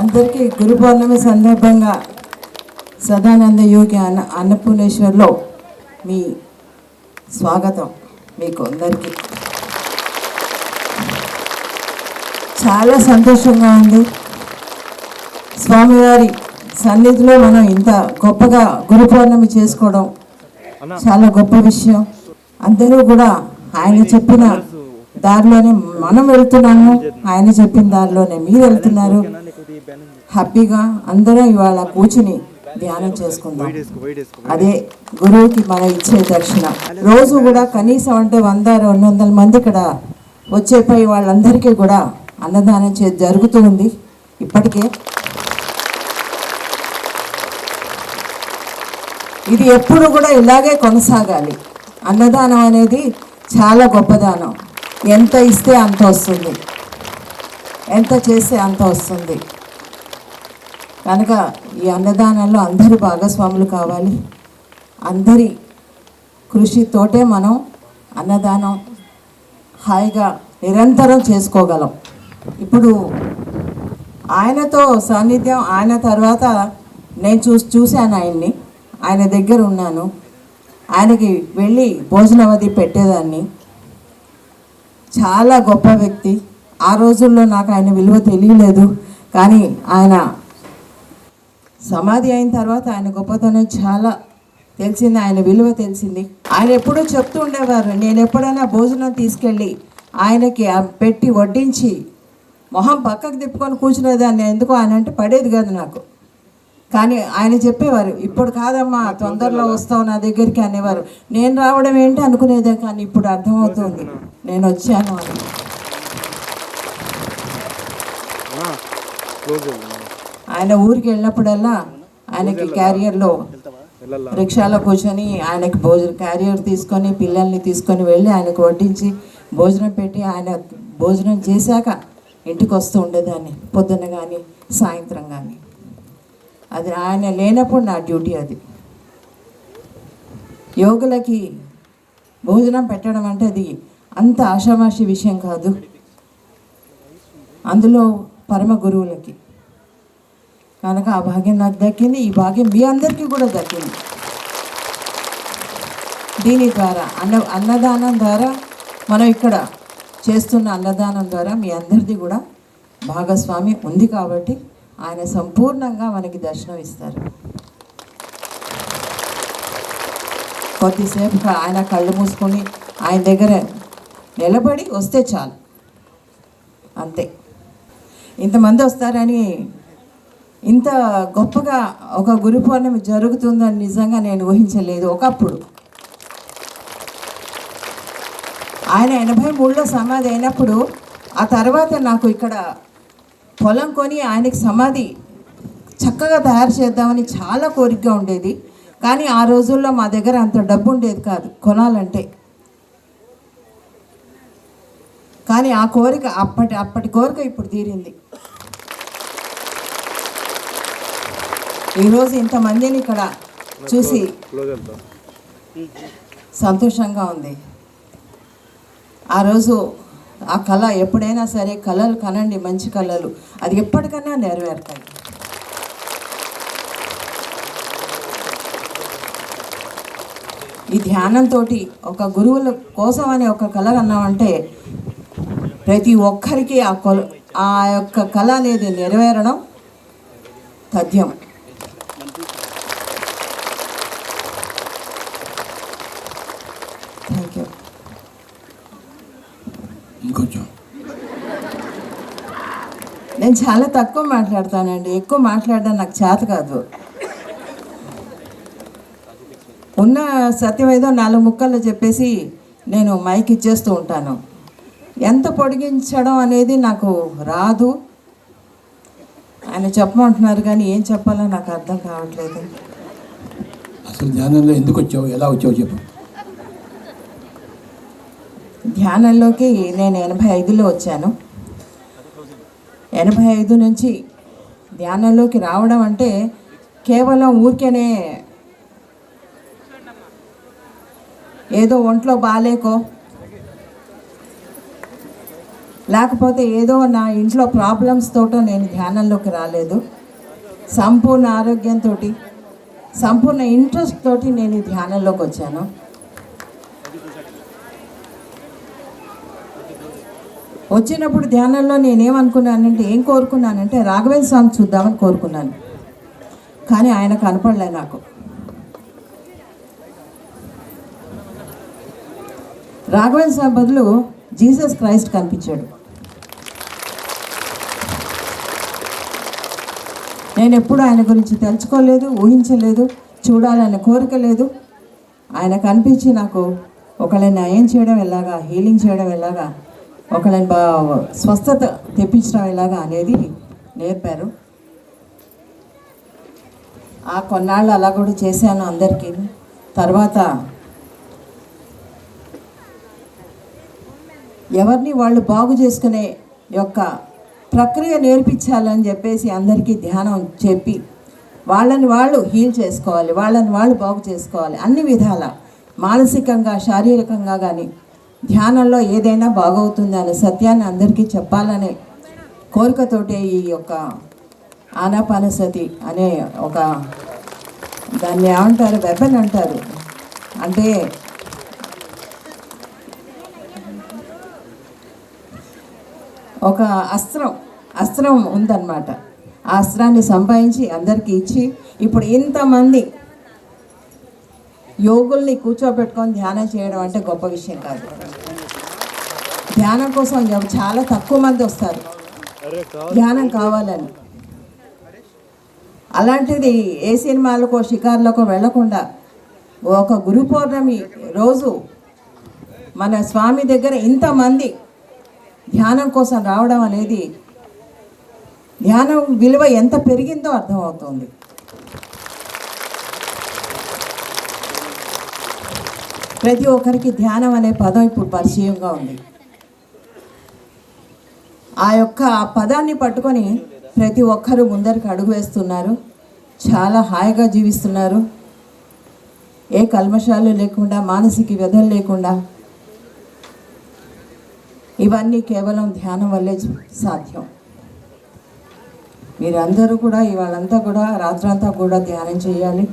అందరికీ గురు పౌర్ణమి సందర్భంగా సదానంద యోగి అన్న అన్నపూర్ణేశ్వర్లో మీ స్వాగతం మీకు అందరికీ. చాలా సంతోషంగా ఉంది. స్వామివారి సన్నిధిలో మనం ఇంత గొప్పగా గురు పౌర్ణమి చేసుకోవడం చాలా గొప్ప విషయం. అందరూ కూడా ఆయన చెప్పిన దారిలోనే మనం వెళ్తున్నాము. ఆయన చెప్పిన దారిలోనే మీరు వెళ్తున్నారు. హ్యాపీగా అందరం ఇవాళ కూర్చుని ధ్యానం చేసుకుందాం. అదే గురువుకి మనం ఇచ్చే దక్షిణ రోజు కూడా కనీసం అంటే వంద రెండు వందల మంది ఇక్కడ వచ్చేపై వాళ్ళందరికీ కూడా అన్నదానం చే జరుగుతూ ఉంది. ఇప్పటికే. ఇది ఎప్పుడు కూడా ఇలాగే కొనసాగాలి. అన్నదానం అనేది చాలా గొప్పదానం. ఎంత ఇస్తే అంత వస్తుంది. ఎంత చేస్తే అంత వస్తుంది. కనుక ఈ అన్నదానంలో అందరూ భాగస్వాములు కావాలి. అందరి కృషితోటే మనం అన్నదానం హాయిగా నిరంతరం చేసుకోగలం. ఇప్పుడు ఆయనతో సాన్నిధ్యం ఆయన తర్వాత నేను చూ చూశాను ఆయన్ని. ఆయన దగ్గర ఉన్నాను. ఆయనకి వెళ్ళి భోజనవది పెట్టేదాన్ని. చాలా గొప్ప వ్యక్తి. ఆ రోజుల్లో నాకు ఆయన విలువ తెలియలేదు. కానీ ఆయన సమాధి అయిన తర్వాత ఆయన గొప్పతనం చాలా తెలిసింది ఆయన విలువ తెలిసింది. ఆయన ఎప్పుడూ చెప్తూ ఉండేవారు నేను ఎప్పుడైనా భోజనం తీసుకెళ్ళి ఆయనకి పెట్టి వడ్డించి మొహం పక్కకు తిప్పుకొని కూర్చునేదాన్ని. ఎందుకో ఆయన అంటే పడేది కాదు నాకు. కానీ ఆయన చెప్పేవారు ఇప్పుడు కాదమ్మా తొందరలో వస్తావు నా దగ్గరికి అనేవారు. నేను రావడం ఏంటి అనుకునేదే? కానీ ఇప్పుడు అర్థమవుతుంది నేను వచ్చాను అని. ఆయన ఊరికి వెళ్ళినప్పుడల్లా ఆయనకి క్యారియర్లో రిక్షాలో కూర్చొని ఆయనకి భోజనం క్యారియర్ తీసుకొని పిల్లల్ని తీసుకొని వెళ్ళి ఆయనకు వడ్డించి భోజనం పెట్టి ఆయన భోజనం చేశాక ఇంటికి వస్తూ ఉండేదాన్ని పొద్దున్న కానీ సాయంత్రం కానీ అది ఆయన లేనప్పుడు నా డ్యూటీ అది. యోగులకి భోజనం పెట్టడం అంటే అది అంత ఆషామాషి విషయం కాదు. అందులో పరమ గురువులకి కనుక ఆ భాగ్యం నాకు దక్కింది ఈ భాగ్యం మీ అందరికీ కూడా దక్కింది. దీని ద్వారా అన్న అన్నదానం ద్వారా మనం ఇక్కడ చేస్తున్న అన్నదానం ద్వారా మీ అందరిది కూడా భాగస్వామి ఉంది కాబట్టి ఆయన సంపూర్ణంగా మనకి దర్శనం ఇస్తారు. కొద్దిసేపు ఆయన కళ్ళు మూసుకొని ఆయన దగ్గర నిలబడి వస్తే చాలు. అంతే. ఇంతమంది వస్తారని ఇంత గొప్పగా ఒక గురు పౌర్ణమి జరుగుతుందని నిజంగా నేను ఊహించలేదు ఒకప్పుడు. ఆయన ఎనభై మూడులో సమాధి అయినప్పుడు ఆ తర్వాత నాకు ఇక్కడ పొలం కొని ఆయనకి సమాధి చక్కగా తయారు చేద్దామని చాలా కోరికగా ఉండేది. కానీ ఆ రోజుల్లో మా దగ్గర అంత డబ్బు ఉండేది కాదు కొనాలంటే. కానీ ఆ కోరిక అప్పటి అప్పటి కోరిక ఇప్పుడు తీరింది. ఈరోజు ఇంతమందిని ఇక్కడ చూసి సంతోషంగా ఉంది. ఆ రోజు ఆ కళ ఎప్పుడైనా సరే కళలు కనండి మంచి కళలు. అది ఎప్పటికైనా నెరవేరుతాయి. ఈ ధ్యానంతో ఒక గురువుల కోసం అనే ఒక కళ అన్నామంటే ప్రతి ఒక్కరికి ఆ కొల ఆ యొక్క కళ అనేది నెరవేరడం తథ్యం. థ్యాంక్ యూ ఇంకొంచెం. నేను చాలా తక్కువ మాట్లాడతానండి. ఎక్కువ మాట్లాడడం నాకు చేత కాదు. ఉన్న సత్యం ఏదో నాలుగు ముక్కల్లో చెప్పేసి నేను మైక్ ఇచ్చేస్తూ ఉంటాను. ఎంత పొడిగించడం అనేది నాకు రాదు. ఆయన చెప్పమంటున్నారు కానీ ఏం చెప్పాలో నాకు అర్థం కావట్లేదు. అసలు ధ్యానంలో ఎందుకు వచ్చావు? ఎలా వచ్చావు చెప్పు. ధ్యానంలోకి నేను ఎనభై ఐదులో వచ్చాను. ఎనభై ఐదు నుంచి ధ్యానంలోకి రావడం అంటే కేవలం ఊరికేనే ఏదో ఒంట్లో బాగాలేకో లేకపోతే ఏదో నా ఇంట్లో ప్రాబ్లమ్స్ తోటో నేను ధ్యానంలోకి రాలేదు. సంపూర్ణ ఆరోగ్యంతో సంపూర్ణ ఇంట్రెస్ట్ తోటి నేను ధ్యానంలోకి వచ్చాను. వచ్చినప్పుడు ధ్యానంలో నేనేమనుకున్నానంటే ఏం కోరుకున్నానంటే రాఘవేంద్ర స్వామి చూద్దామని కోరుకున్నాను. కానీ ఆయన కనపడలే నాకు. రాఘవేంద్ర స్వామి బదులు జీసస్ క్రైస్ట్ కనిపించాడు. నేను ఎప్పుడు ఆయన గురించి తెలుసుకోలేదు ఊహించలేదు చూడాలనే కోరిక లేదు. ఆయన కనిపించి నాకు ఒకళ్ళని నయం చేయడం ఎలాగా హీలింగ్ చేయడం ఎలాగా ఒకళ్ళని బా స్వస్థత తెప్పించడం ఇలాగా అనేది నేర్పారు. ఆ కొన్నాళ్ళు అలా కూడా చేశాను అందరికీ. తర్వాత ఎవరిని వాళ్ళు బాగు చేసుకునే యొక్క ప్రక్రియ నేర్పించాలని చెప్పేసి అందరికీ ధ్యానం చెప్పి వాళ్ళని వాళ్ళు హీల్ చేసుకోవాలి వాళ్ళని వాళ్ళు బాగు చేసుకోవాలి అన్ని విధాల. మానసికంగా శారీరకంగా కానీ ధ్యానంలో ఏదైనా బాగవుతుంది అనే సత్యాన్ని అందరికీ చెప్పాలనే కోరికతోటే ఈ యొక్క ఆనాపానసతి అనే ఒక దాన్ని ఏమంటారు? వెపన్ అంటారు. అంటే ఒక అస్త్రం అస్త్రం ఉందన్నమాట. ఆ అస్త్రాన్ని సంపాదించి అందరికీ ఇచ్చి ఇప్పుడు ఇంతమంది యోగుల్ని కూర్చోబెట్టుకొని ధ్యానం చేయడం అంటే గొప్ప విషయం కాదు. ధ్యానం కోసం చాలా తక్కువ మంది వస్తారు. ధ్యానం కావాలని. అలాంటిది ఏ సినిమాలకో షికార్లకో వెళ్ళకుండా ఒక గురు పౌర్ణమి రోజు మన స్వామి దగ్గర ఇంతమంది ధ్యానం కోసం రావడం అనేది ధ్యానం విలువ ఎంత పెరిగిందో అర్థమవుతుంది. ప్రతి ఒక్కరికి ధ్యానం అనే పదం ఇప్పుడు పరిచయంగా ఉంది. ఆ యొక్క పదాన్ని పట్టుకొని ప్రతి ఒక్కరూ ముందరికి అడుగు వేస్తున్నారు. చాలా హాయిగా జీవిస్తున్నారు. ఏ కల్మషాలు లేకుండా మానసిక వ్యధలు లేకుండా ఇవన్నీ కేవలం ధ్యానం వల్లే సాధ్యం. మీరందరూ కూడా ఇవాళంతా కూడా రాత్రంతా కూడా ధ్యానం చేయాలి.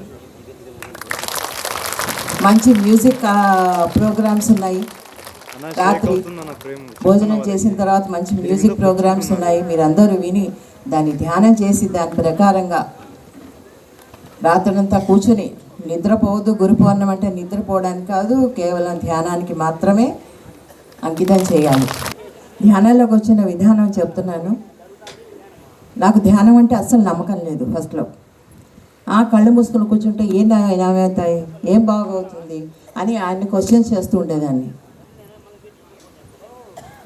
మంచి మ్యూజిక్ ప్రోగ్రామ్స్ ఉన్నాయి. రాత్రి భోజనం చేసిన తర్వాత మంచి మ్యూజిక్ ప్రోగ్రామ్స్ ఉన్నాయి మీరందరూ విని దాన్ని ధ్యానం చేసి దాని ప్రకారంగా రాత్రంతా కూర్చుని నిద్రపోవద్దు గురు అంటే నిద్రపోవడానికి కాదు కేవలం ధ్యానానికి మాత్రమే అంకితం చేయాలి. ధ్యానంలోకి వచ్చిన విధానం చెప్తున్నాను. నాకు ధ్యానం అంటే అస్సలు నమ్మకం లేదు ఫస్ట్లో ఆ కళ్ళు మూసుకుని కూర్చుంటే ఏం ఏమవుతాయి ఏం బాగవుతుంది? అని ఆయన్ని క్వశ్చన్స్ చేస్తూ ఉండేదాన్ని.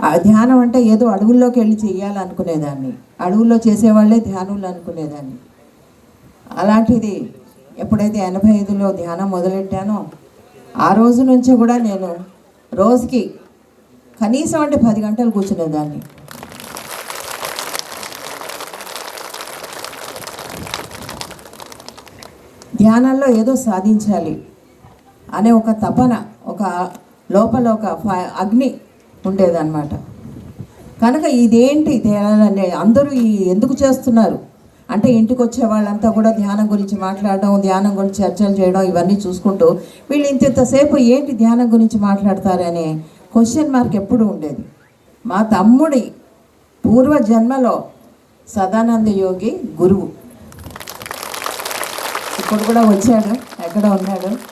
ధ్యానం అంటే ఏదో అడవుల్లోకి వెళ్ళి చెయ్యాలనుకునేదాన్ని. అడవుల్లో చేసేవాళ్ళే ధ్యానులు అనుకునేదాన్ని. అలాంటిది ఎప్పుడైతే ఎనభై ఐదులో ధ్యానం మొదలెట్టానో ఆ రోజు నుంచి కూడా నేను రోజుకి కనీసం అంటే పది గంటలు కూర్చునేదాన్ని. ధ్యానంలో ఏదో సాధించాలి అనే ఒక తపన ఒక లోపల ఒక ఫ- అగ్ని ఉండేదన్నమాట. కనుక ఇదేంటి అందరూ ఈ ఎందుకు చేస్తున్నారు? అంటే ఇంటికి వచ్చే వాళ్ళంతా కూడా ధ్యానం గురించి మాట్లాడడం ధ్యానం గురించి చర్చలు చేయడం ఇవన్నీ చూసుకుంటూ వీళ్ళు ఇంత ఇంతసేపు ఏంటి ధ్యానం గురించి మాట్లాడతారనే క్వశ్చన్ మార్క్ ఎప్పుడు ఉండేది. మా తమ్ముడి పూర్వ జన్మలో సదానంద యోగి గురువు. ఇప్పుడు కూడా వచ్చాడు ఎక్కడ ఉన్నాడు.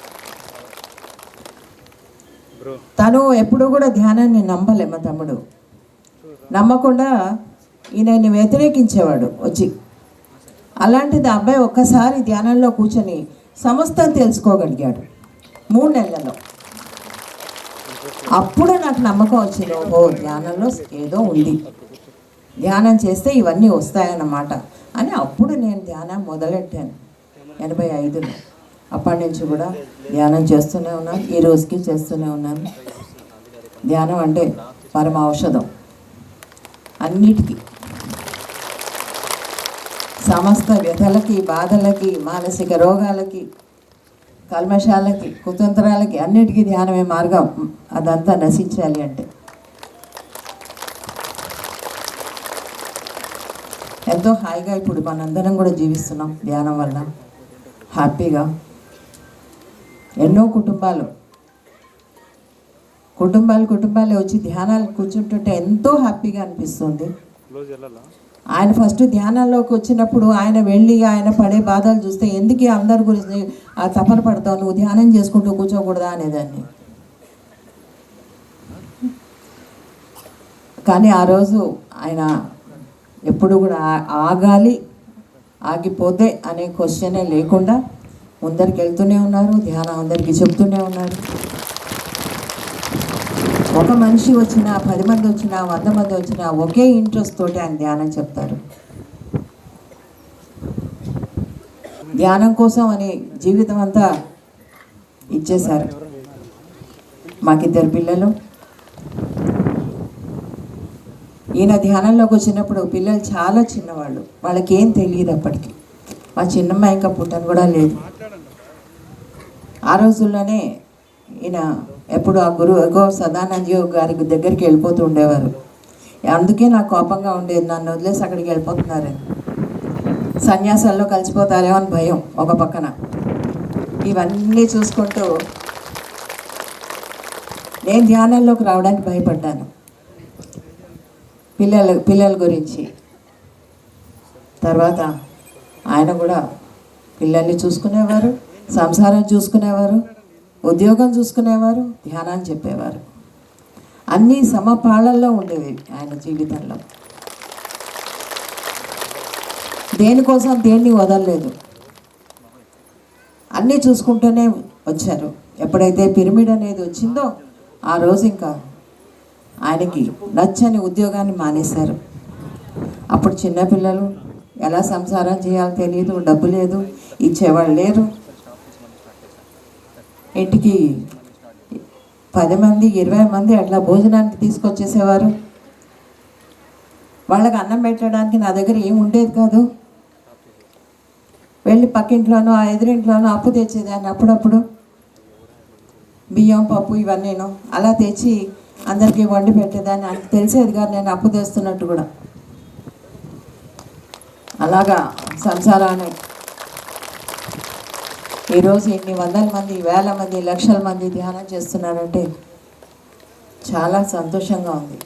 తను ఎప్పుడు కూడా ధ్యానాన్ని నమ్మలే మా తమ్ముడు. నమ్మకుండా ఈయనని వ్యతిరేకించేవాడు వచ్చి. అలాంటిది ఆ అబ్బాయి ఒక్కసారి ధ్యానంలో కూర్చొని సమస్తం తెలుసుకోగలిగాడు. మూడు నెలలలో. అప్పుడు నాకు నమ్మకం వచ్చింది ఓహో ధ్యానంలో ఏదో ఉంది. ధ్యానం చేస్తే ఇవన్నీ వస్తాయన్నమాట అని అప్పుడు నేను ధ్యానం మొదలెట్టాను. ఎనభై ఐదులో. అప్పటి నుంచి కూడా ధ్యానం చేస్తూనే ఉన్నాను. ఈ రోజుకి చేస్తూనే ఉన్నాను. ధ్యానం అంటే పరమ ఔషధం. అన్నిటికీ. సమస్త వ్యధలకి బాధలకి మానసిక రోగాలకి కల్మషాలకి కుతంత్రాలకి అన్నిటికీ ధ్యానమే మార్గం. అదంతా నశించాలి అంటే. ఎంతో హాయిగా ఇప్పుడు మనందరం కూడా జీవిస్తున్నాం ధ్యానం వల్ల హ్యాపీగా. ఎన్నో కుటుంబాలు. కుటుంబాలు కుటుంబాలు వచ్చి ధ్యానాలు కూర్చుంటుంటే ఎంతో హ్యాపీగా అనిపిస్తుంది. ఆయన ఫస్ట్ ధ్యానంలోకి వచ్చినప్పుడు ఆయన వెళ్ళి ఆయన పడే బాధలు చూస్తే ఎందుకు అందరి గురించి ఆ తపన పడతావు? నువ్వు ధ్యానం చేసుకుంటూ కూర్చోకూడదా అనేదాన్ని. కానీ ఆ రోజు ఆయన ఎప్పుడు కూడా ఆగాలి ఆగిపోతే అనే క్వశ్చనే లేకుండా ముందరికి వెళ్తూనే ఉన్నారు ధ్యానం అందరికీ చెప్తూనే ఉన్నారు. ఒక మనిషి వచ్చినా పది మంది వచ్చినా వంద మంది వచ్చినా ఒకే ఇంట్రెస్ట్ తోటి ఆయన ధ్యానం చెప్తారు. ధ్యానం కోసం అని జీవితం అంతా ఇచ్చేశారు. మాకిద్దరు పిల్లలు. ఈయన ధ్యానంలోకి వచ్చినప్పుడు పిల్లలు చాలా చిన్నవాళ్ళు. వాళ్ళకి ఏం తెలియదు అప్పటికి. మా చిన్నమ్మాయి ఇంకా పుట్టను కూడా లేదు. ఆ రోజుల్లోనే ఈయన ఎప్పుడు ఆ గురువు ఎగో సదానంద్ గారి దగ్గరికి వెళ్ళిపోతూ ఉండేవారు. అందుకే నాకు కోపంగా ఉండేది నన్ను వదిలేసి అక్కడికి వెళ్ళిపోతున్నారు. సన్యాసాల్లో కలిసిపోతారేమో అని భయం ఒక పక్కన. ఇవన్నీ చూసుకుంటూ నేను ధ్యానంలోకి రావడానికి భయపడ్డాను. పిల్లల పిల్లల గురించి. తర్వాత ఆయన కూడా పిల్లల్ని చూసుకునేవారు. సంసారం చూసుకునేవారు ఉద్యోగం చూసుకునేవారు ధ్యానాన్ని చెప్పేవారు. అన్నీ సమపాళల్లో ఉండేవి ఆయన జీవితంలో. దేనికోసం దేన్ని వదలలేదు. అన్నీ చూసుకుంటూనే వచ్చారు. ఎప్పుడైతే పిరమిడ్ అనేది వచ్చిందో ఆ రోజు ఇంకా ఆయనకి నచ్చని ఉద్యోగాన్ని మానేశారు. అప్పుడు చిన్నపిల్లలు ఎలా సంసారం చేయాలో తెలియదు డబ్బు లేదు ఇచ్చేవాళ్ళు లేరు. ఇంటికి పది మంది ఇరవై మంది అట్లా భోజనానికి తీసుకొచ్చేసేవారు. వాళ్ళకి అన్నం పెట్టడానికి నా దగ్గర ఏం ఉండేది కాదు. వెళ్ళి పక్కింట్లోనో ఆ ఎదురింట్లోనో అప్పు తెచ్చేదాన్ని అప్పుడప్పుడు. బియ్యం పప్పు ఇవన్నీను అలా తెచ్చి అందరికీ వండి పెట్టేదాన్ని. అంత తెలిసేది కాదు నేను అప్పు తెస్తున్నట్టు కూడా. అలాగా సంసారాన్ని ఈరోజు ఇన్ని వందల మంది వేల మంది లక్షల మంది ధ్యానం చేస్తున్నారంటే చాలా సంతోషంగా ఉంది.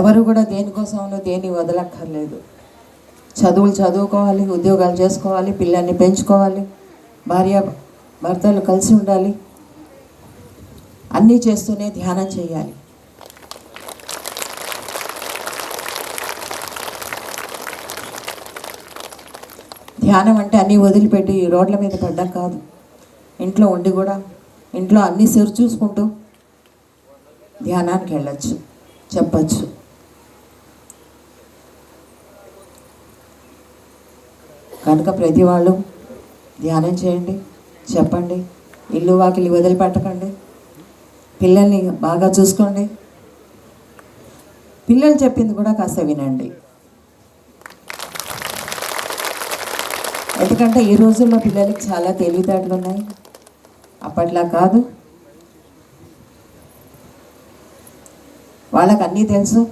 ఎవరు కూడా దేనికోసమో దేన్ని వదలక్కర్లేదు. చదువులు చదువుకోవాలి ఉద్యోగాలు చేసుకోవాలి పిల్లల్ని పెంచుకోవాలి భార్య భర్తలు కలిసి ఉండాలి. అన్నీ చేస్తూనే ధ్యానం చేయాలి. ధ్యానం అంటే అన్నీ వదిలిపెట్టి ఈ రోడ్ల మీద పడ్డం కాదు. ఇంట్లో ఉండి కూడా ఇంట్లో అన్నీ సెరు చూసుకుంటూ ధ్యానానికి వెళ్ళచ్చు చెప్పచ్చు. కనుక ప్రతి వాళ్ళు ధ్యానం చేయండి చెప్పండి ఇల్లు వాకిలి వదిలిపెట్టకండి పిల్లల్ని బాగా చూసుకోండి. పిల్లలు చెప్పింది కూడా కాస్త వినండి. ఎందుకంటే ఈ రోజుల్లో పిల్లలకి చాలా తెలివితేటలు ఉన్నాయి. అప్పట్లా కాదు. వాళ్ళకి అన్నీ తెలుసు.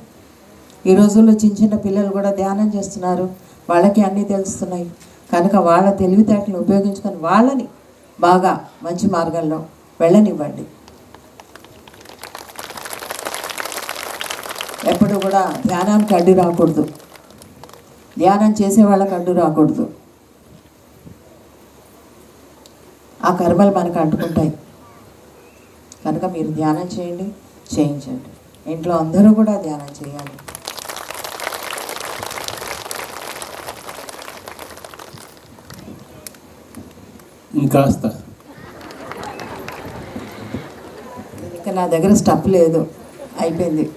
ఈ రోజుల్లో చిన్న చిన్న పిల్లలు కూడా ధ్యానం చేస్తున్నారు. వాళ్ళకి అన్నీ తెలుస్తున్నాయి. కనుక వాళ్ళ తెలివితేటలను ఉపయోగించుకొని వాళ్ళని బాగా మంచి మార్గంలో వెళ్ళనివ్వండి. ఎప్పుడు కూడా ధ్యానానికి అడ్డు రాకూడదు. ధ్యానం చేసే వాళ్ళకి అడ్డు రాకూడదు. ఆ కర్మలు మనకు అంటుకుంటాయి. కనుక మీరు ధ్యానం చేయండి చేయించండి. ఇంట్లో అందరూ కూడా ధ్యానం చేయాలి. ఇంకాస్త. ఇంకా నా దగ్గర స్టఫ్ లేదు. అయిపోయింది.